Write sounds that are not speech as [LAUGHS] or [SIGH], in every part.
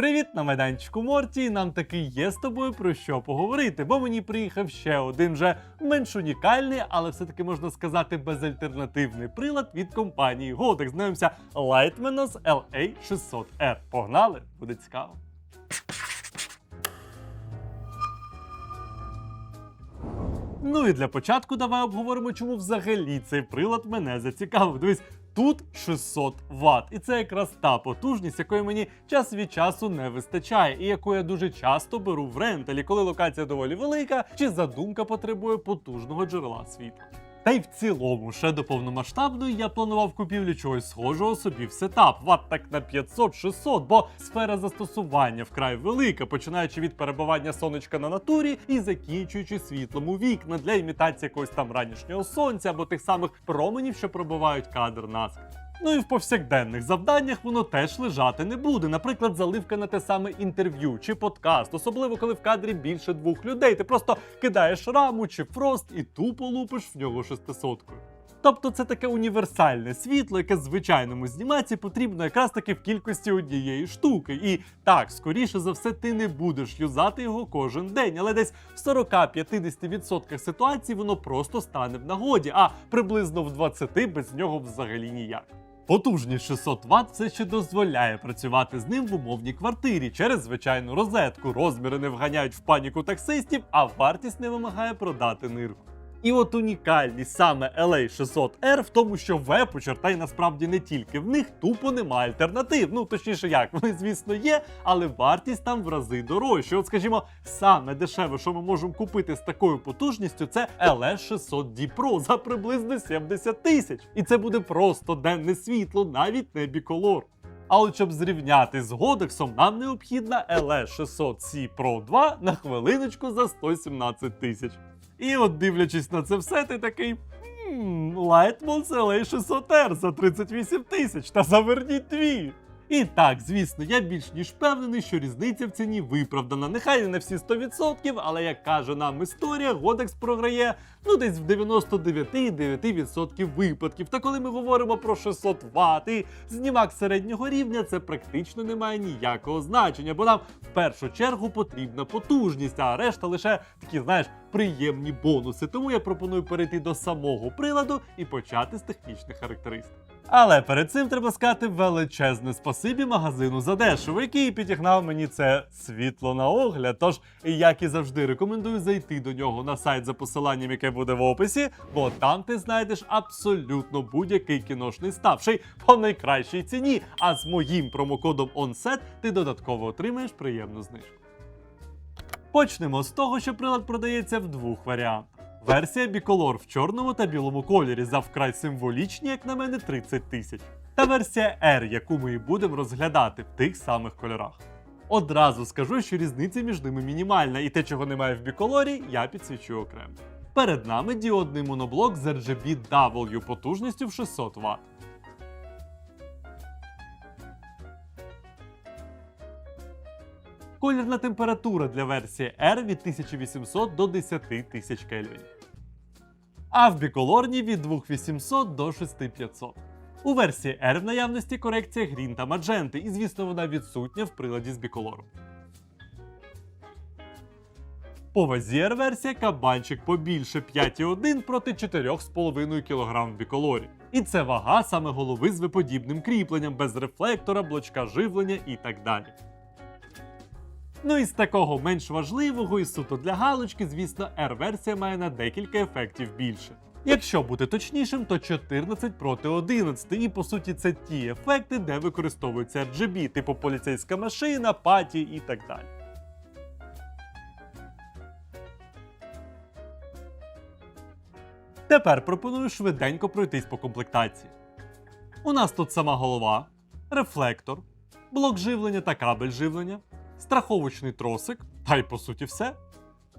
Привіт на майданчику Морті. Нам таки є з тобою про що поговорити, бо мені приїхав ще один вже менш унікальний, але все-таки можна сказати безальтернативний прилад від компанії Godex. Знаємося Lightmenos LA600R. Погнали, буде цікаво. Ну і для початку давай обговоримо, чому взагалі цей прилад мене зацікавив. Дивись, тут 600 Вт. І це якраз та потужність, якої мені час від часу не вистачає, і яку я дуже часто беру в ренталі, коли локація доволі велика, чи задумка потребує потужного джерела світла. Та й в цілому, ще до повномасштабної я планував купівлю чогось схожого собі в сетап, ват так на 500-600, бо сфера застосування вкрай велика, починаючи від перебування сонечка на натурі і закінчуючи світлом у вікна для імітації якогось там ранішнього сонця або тих самих променів, що пробивають кадр наскрізь. Ну і в повсякденних завданнях воно теж лежати не буде. Наприклад, заливка на те саме інтерв'ю чи подкаст, особливо коли в кадрі більше двох людей. Ти просто кидаєш раму чи фрост і тупо лупиш в нього шестисоткою. Тобто це таке універсальне світло, яке звичайному знімаці потрібно якраз таки в кількості однієї штуки. І так, скоріше за все, ти не будеш юзати його кожен день, але десь в 40-50% ситуацій воно просто стане в нагоді, а приблизно в 20 без нього взагалі ніяк. Потужність 600 Вт все ще дозволяє працювати з ним в умовній квартирі через звичайну розетку. Розміри не вганяють в паніку таксистів, а вартість не вимагає продати нирку. І от унікальність саме LA600R в тому, що в Aperture, та насправді не тільки в них, тупо немає альтернатив. Ну точніше, як [LAUGHS] вони, звісно, є, але вартість там в рази дорожча. От, скажімо, саме дешеве, що ми можемо купити з такою потужністю, це LS600D Pro за приблизно 70 тисяч. І це буде просто денне світло, навіть не біколор. А от щоб зрівняти з Годексом, нам необхідна LS600C Pro 2 на хвилиночку за 117 тисяч. І от дивлячись на це все, ти такий. Лайтмон Селей LA600R за 38 тисяч, та заверніть дві. І так, звісно, я більш ніж впевнений, що різниця в ціні виправдана. Нехай не всі 100%, але як каже нам історія, Годекс програє ну десь в 99,9% випадків. Та коли ми говоримо про 600 Вт знімак середнього рівня, це практично не має ніякого значення, бо нам в першу чергу потрібна потужність, а решта лише такі, знаєш, приємні бонуси. Тому я пропоную перейти до самого приладу і почати з технічних характеристик. Але перед цим треба сказати величезне спасибі магазину за дешево, який підігнав мені це світло на огляд. Тож, як і завжди, рекомендую зайти до нього на сайт за посиланням, яке буде в описі, бо там ти знайдеш абсолютно будь-який кіношний став, ще й по найкращій ціні. А з моїм промокодом ONSET ти додатково отримаєш приємну знижку. Почнемо з того, що прилад продається в двох варіантах. Версія біколор в чорному та білому кольорі за вкрай символічні, як на мене, 30 тисяч. Та версія R, яку ми і будемо розглядати в тих самих кольорах. Одразу скажу, що різниця між ними мінімальна, і те, чого немає в біколорі, я підсвічу окремо. Перед нами діодний моноблок з RGB W потужністю в 600 Вт. Колірна температура для версії R від 1800 до 10 тисяч Кельвінів. А в біколорній від 2800 до 6500. У версії R в наявності корекція грін та мадженти, і звісно, вона відсутня в приладі з біколором. По вазі R-версія кабанчик побільше 5,1 проти 4,5 кг в біколорі. І це вага саме голови з виподібним кріпленням, без рефлектора, блочка живлення і так далі. Ну і з такого менш важливого і суто для галочки, звісно, R-версія має на декілька ефектів більше. Якщо бути точнішим, то 14 проти 11, і по суті це ті ефекти, де використовується RGB, типу поліцейська машина, паті і так далі. Тепер пропоную швиденько пройтись по комплектації. У нас тут сама голова, рефлектор, блок живлення та кабель живлення, страховочний тросик, та й по суті все.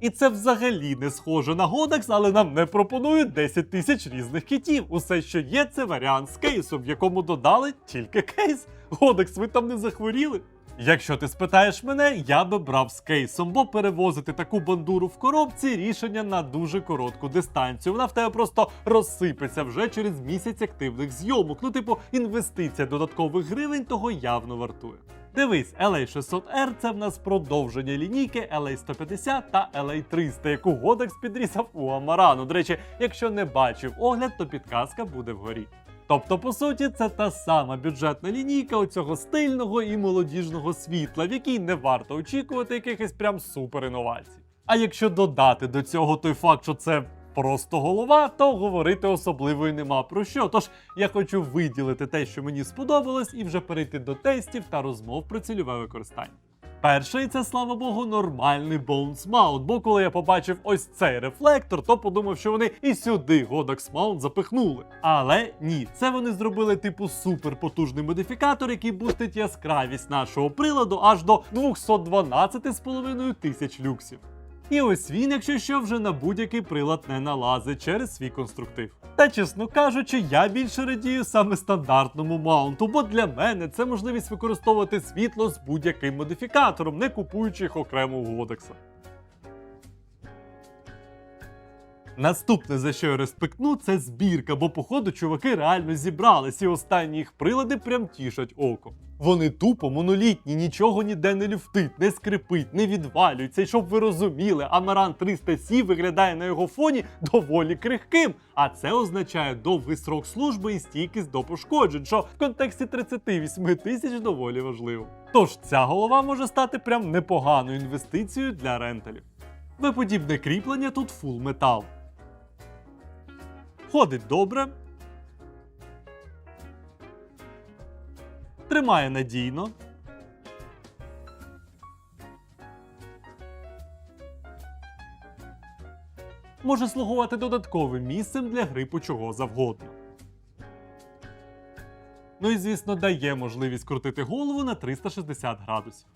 І це взагалі не схоже на Годекс, але нам не пропонують 10 тисяч різних китів. Усе, що є, це варіант з кейсом, в якому додали тільки кейс. Годекс, ви там не захворіли? Якщо ти спитаєш мене, я би брав з кейсом, бо перевозити таку бандуру в коробці рішення на дуже коротку дистанцію. Вона в тебе просто розсипеться вже через місяць активних зйомок. Ну, типу, інвестиція додаткових гривень того явно вартує. Дивись, LA600R це в нас продовження лінійки LA150 та LA300, яку Godex підрізав у Амарану. До речі, якщо не бачив огляд, то підказка буде вгорі. Тобто, по суті, це та сама бюджетна лінійка оцього стильного і молодіжного світла, в якій не варто очікувати якихось прям супер інновацій. А якщо додати до цього той факт, що це просто голова, то говорити особливо і нема про що. Тож я хочу виділити те, що мені сподобалось, і вже перейти до тестів та розмов про цільове використання. Перший це, слава Богу, нормальний Bones Mount, бо коли я побачив ось цей рефлектор, то подумав, що вони і сюди Godox Mount запихнули. Але ні, це вони зробили типу суперпотужний модифікатор, який бустить яскравість нашого приладу аж до 212,5 тисяч люксів. І ось він, якщо що, вже на будь-який прилад не налазить через свій конструктив. Та чесно кажучи, я більше радію саме стандартному маунту, бо для мене це можливість використовувати світло з будь-яким модифікатором, не купуючи їх окремо у Годекса. Наступне, за що я респектну, це збірка, бо походу чуваки реально зібрались, і останні їх прилади прям тішать око. Вони тупо монолітні, нічого ніде не люфтить, не скрипить, не відвалюється. І щоб ви розуміли, Амаран 300 сі виглядає на його фоні доволі крихким. А це означає довгий срок служби і стійкість до пошкоджень, що в контексті 38 тисяч доволі важливо. Тож ця голова може стати прям непоганою інвестицією для ренталів. Виподібне кріплення тут фул метал. Ходить добре. Тримає надійно. Може слугувати додатковим місцем для грипу чого завгодно. Ну і звісно, дає можливість крутити голову на 360 градусів.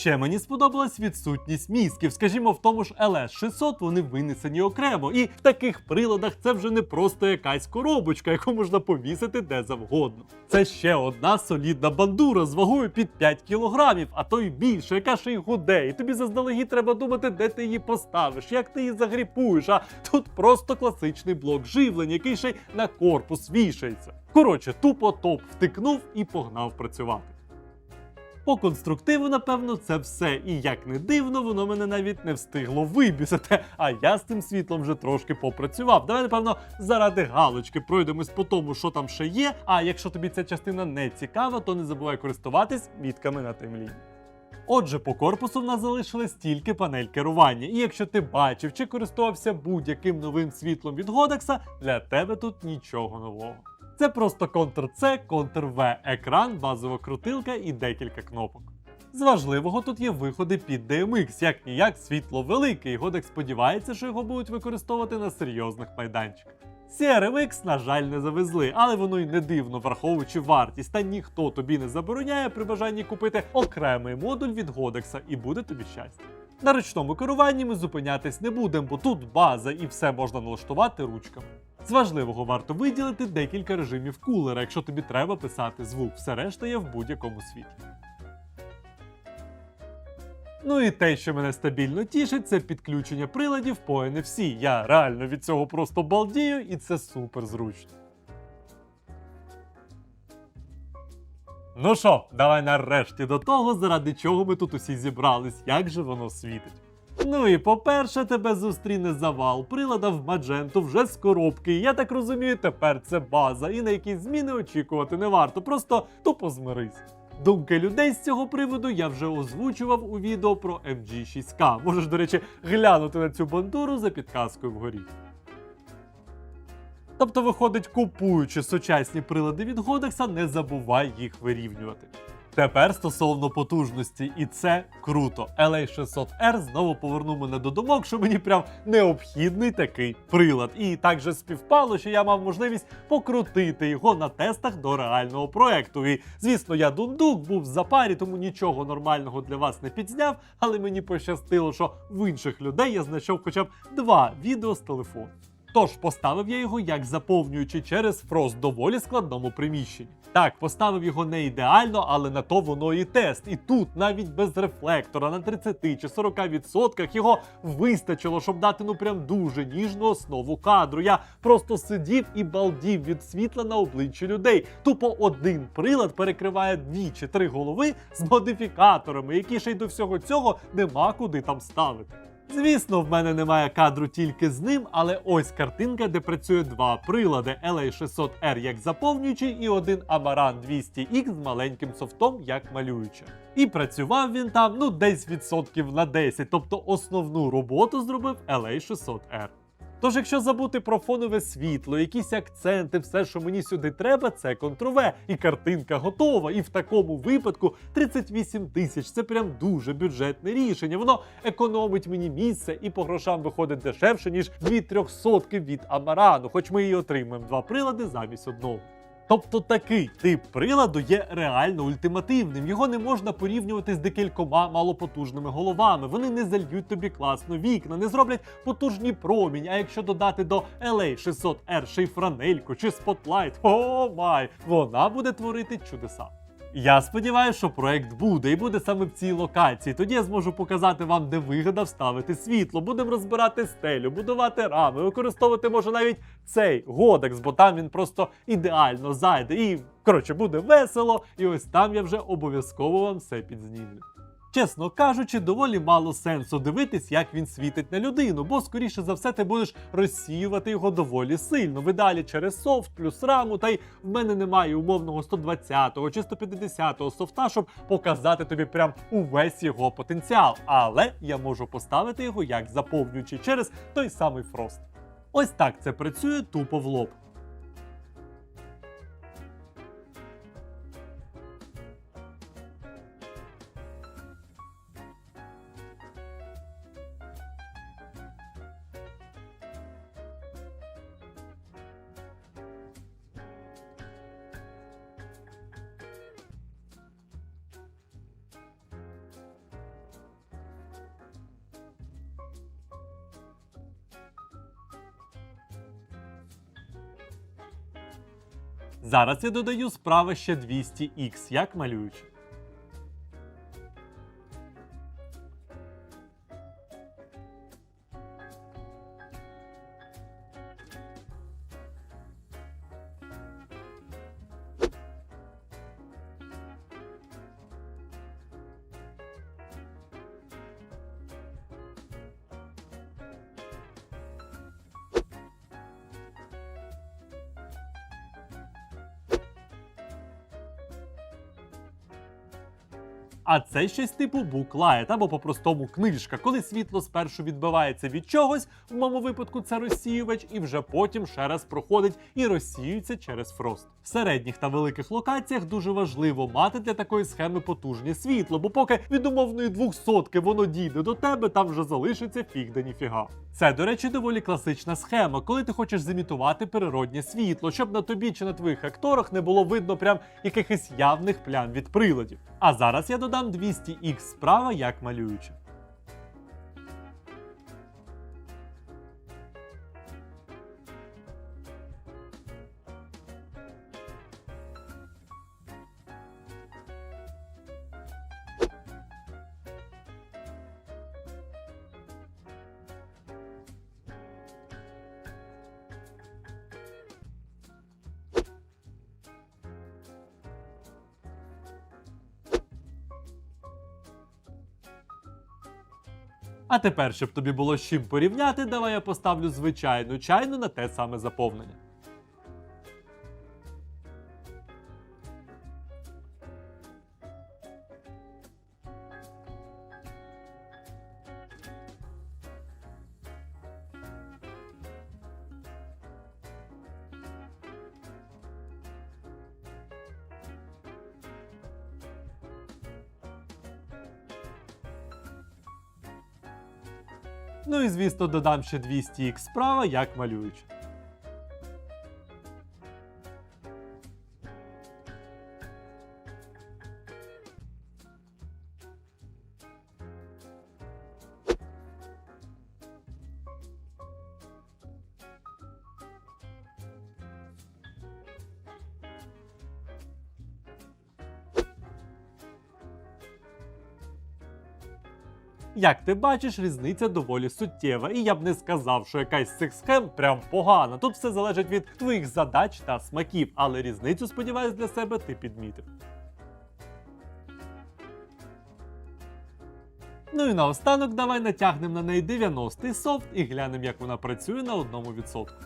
Ще мені сподобалась відсутність мізків. Скажімо, в тому ж LS600 вони винесені окремо, і в таких приладах це вже не просто якась коробочка, яку можна повісити де завгодно. Це ще одна солідна бандура з вагою під 5 кілограмів, а то й більше, яка ще й гуде. І тобі заздалегідь треба думати, де ти її поставиш, як ти її загріпуєш. А тут просто класичний блок живлення, який ще й на корпус вішається. Коротше, тупо топ втикнув і погнав працювати. По конструктиву, напевно, це все. І як не дивно, воно мене навіть не встигло вибісити. А я з цим світлом вже трошки попрацював. Давай, напевно, заради галочки пройдемось по тому, що там ще є. А якщо тобі ця частина не цікава, то не забувай користуватись мітками на таймліні. Отже, по корпусу в нас залишилась тільки панель керування. І якщо ти бачив чи користувався будь-яким новим світлом від Годекса, для тебе тут нічого нового. Це просто Ctrl-C, Ctrl-V, екран, базова крутилка і декілька кнопок. З важливого тут є виходи під DMX, як ніяк світло велике, і Годек сподівається, що його будуть використовувати на серйозних майданчиках. CRMX, на жаль, не завезли, але воно й не дивно, враховуючи вартість, та ніхто тобі не забороняє при бажанні купити окремий модуль від Годекса, і буде тобі щастя. На ручному керуванні ми зупинятись не будемо, бо тут база і все можна налаштувати ручками. З важливого варто виділити декілька режимів кулера, якщо тобі треба писати звук, все решта є в будь-якому світлі. Ну і те, що мене стабільно тішить, це підключення приладів по NFC. Я реально від цього просто балдію, і це супер зручно. Ну що, давай нарешті до того, заради чого ми тут усі зібрались, як же воно світить. Ну і по-перше, тебе зустріне завал прилада в Мадженту вже з коробки. Я так розумію, тепер це база, і на якісь зміни очікувати не варто, просто тупо змирись. Думки людей з цього приводу я вже озвучував у відео про MG6K. Можеш, до речі, глянути на цю бандуру за підказкою вгорі. Тобто, виходить, купуючи сучасні прилади від Годекса, не забувай їх вирівнювати. Тепер стосовно потужності, і це круто. LA600R знову повернув мене до думок, що мені прям необхідний такий прилад. І так же співпало, що я мав можливість покрутити його на тестах до реального проекту. І звісно, я дундук був в запарі, тому нічого нормального для вас не підзняв. Але мені пощастило, що в інших людей я знайшов хоча б два відео з телефону. Тож поставив я його як заповнюючи через фрост доволі складному приміщенні. Так, поставив його не ідеально, але на то воно і тест. І тут навіть без рефлектора на 30 чи 40% його вистачило, щоб дати ну прям дуже ніжну основу кадру. Я просто сидів і балдів від світла на обличчі людей. Тупо один прилад перекриває дві чи три голови з модифікаторами, які ще й до всього цього нема куди там ставити. Звісно, в мене немає кадру тільки з ним, але ось картинка, де працює два прилади LA600R як заповнюючий і один Amaran 200X з маленьким софтом як малююча. І працював він там ну десь відсотків на 10, тобто основну роботу зробив LA600R. Тож, якщо забути про фонове світло, якісь акценти, все, що мені сюди треба, це контрове, і картинка готова. І в такому випадку 38 тисяч це прям дуже бюджетне рішення. Воно економить мені місце і по грошам виходить дешевше, ніж дві трьохсотки від Амарану, хоч ми і отримаємо два прилади замість одного. Тобто такий тип приладу є реально ультимативним. Його не можна порівнювати з декількома малопотужними головами. Вони не зальють тобі класно вікна, не зроблять потужні промінь. А якщо додати до LA600R ще й франельку чи спотлайт, о май, вона буде творити чудеса. Я сподіваюся, що проект буде і буде саме в цій локації. Тоді я зможу показати вам, де вигода вставити світло. Будемо розбирати стелю, будувати рами, використовувати може навіть цей годекс, бо там він просто ідеально зайде. І коротше буде весело. І ось там я вже обов'язково вам все підзнімлю. Чесно кажучи, доволі мало сенсу дивитись, як він світить на людину, бо скоріше за все ти будеш розсіювати його доволі сильно. Видалі через софт плюс раму, та й в мене немає умовного 120-го чи 150-го софта, щоб показати тобі прям увесь його потенціал. Але я можу поставити його як заповнюючий через той самий фрост. Ось так це працює тупо в лоб. Зараз я додаю справи ще 200X, як малюючи. А це щось типу буклайт або по-простому книжка, коли світло спершу відбивається від чогось, в моєму випадку це розсіювач, і вже потім ще раз проходить і розсіюється через фрост. В середніх та великих локаціях дуже важливо мати для такої схеми потужне світло, бо поки від умовної двохсотки воно дійде до тебе, там вже залишиться фіг да ніфіга. Це, до речі, доволі класична схема, коли ти хочеш зімітувати природнє світло, щоб на тобі чи на твоїх акторах не було видно прям якихось явних плям від приладів. А зараз я додам 200X справа як малюючи. Тепер, щоб тобі було з чим порівняти, давай я поставлю звичайну чайну на те саме заповнення. Звісно додам ще 200х справа, як малюючи. Як ти бачиш, різниця доволі суттєва, і я б не сказав, що якась з цих схем прям погана. Тут все залежить від твоїх задач та смаків, але різницю, сподіваюсь, для себе ти підмітив. Ну і наостанок давай натягнемо на неї 90-й софт і глянемо, як вона працює на одному відсотку.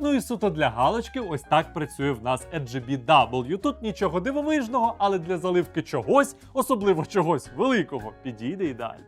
Ну і суто для галочки, ось так працює в нас RGBW. Тут нічого дивовижного, але для заливки чогось, особливо чогось великого, підійде ідеально.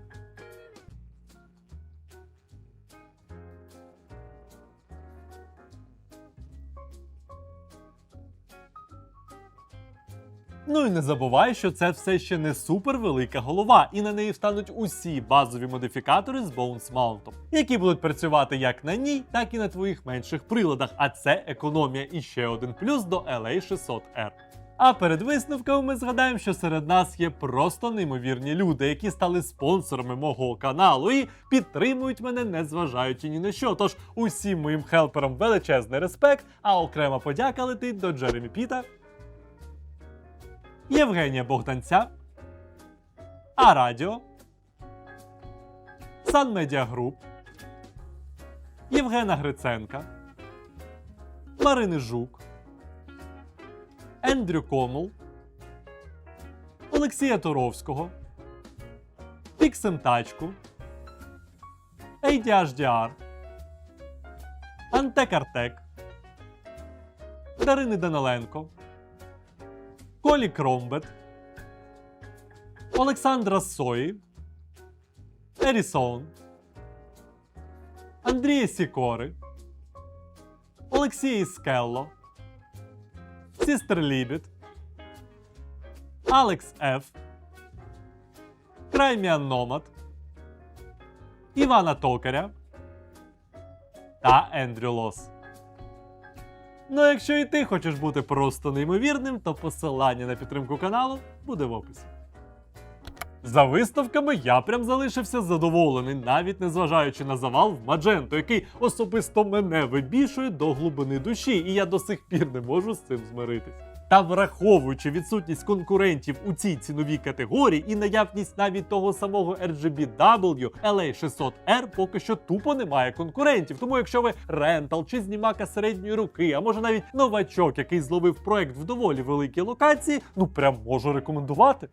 Ну і не забувай, що це все ще не супер велика голова, і на неї встануть усі базові модифікатори з Bones Mount, які будуть працювати як на ній, так і на твоїх менших приладах. А це економія і ще один плюс до LA600R. А перед висновками ми згадаємо, що серед нас є просто неймовірні люди, які стали спонсорами мого каналу і підтримують мене, незважаючи ні на що. Тож усім моїм хелперам величезний респект, а окрема подяка летить до Джеремі Піта, Євгенія Богданця, Арадіо, Сан Медіа Груп, Євгена Гриценка, Марини Жук, Ендрю Комул, Олексія Туровського, Піксем Тачку, ADHDR, Антек Артек, Дарини Даниленко, Колі Кромбет, Олександра Сої, Ерісон, Андрія Сікори, Олексія Іскелло, Сістер Лібіт, Алекс Ф, Крайміан Номад, Івана Токаря та Ендрю Лос. Ну, а якщо і ти хочеш бути просто неймовірним, то посилання на підтримку каналу буде в описі. За виставками я прям залишився задоволений, навіть незважаючи на завал в Мадженту, який особисто мене вибішує до глибини душі, і я до сих пір не можу з цим змиритись. Та враховуючи відсутність конкурентів у цій ціновій категорії і наявність навіть того самого RGBW LA600R поки що тупо немає конкурентів. Тому якщо ви рентал чи знімака середньої руки, а може навіть новачок, який зловив проект в доволі великій локації, ну прям можу рекомендувати.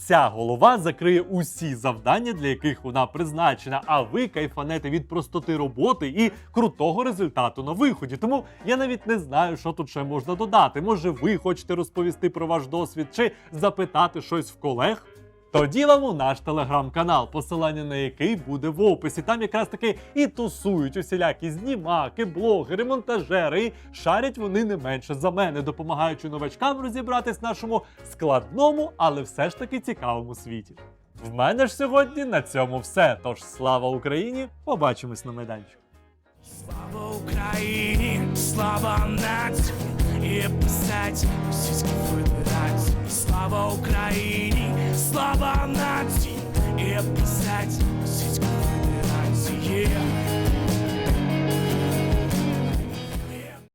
Ця голова закриє усі завдання, для яких вона призначена, а ви кайфанете від простоти роботи і крутого результату на виході. Тому я навіть не знаю, що тут ще можна додати. Може, ви хочете розповісти про ваш досвід чи запитати щось в колег? Тоді вам у наш телеграм-канал, посилання на який буде в описі. Там якраз таки і тусують усілякі знімаки, блогери, монтажери. І шарять вони не менше за мене, допомагаючи новачкам розібратись в нашому складному, але все ж таки цікавому світі. В мене ж сьогодні на цьому все. Тож слава Україні! Побачимось на майданчику. Слава Україні, слава нації, і писать Російській Федерації І слава Україні, слава нації, і писать Російській Федерації.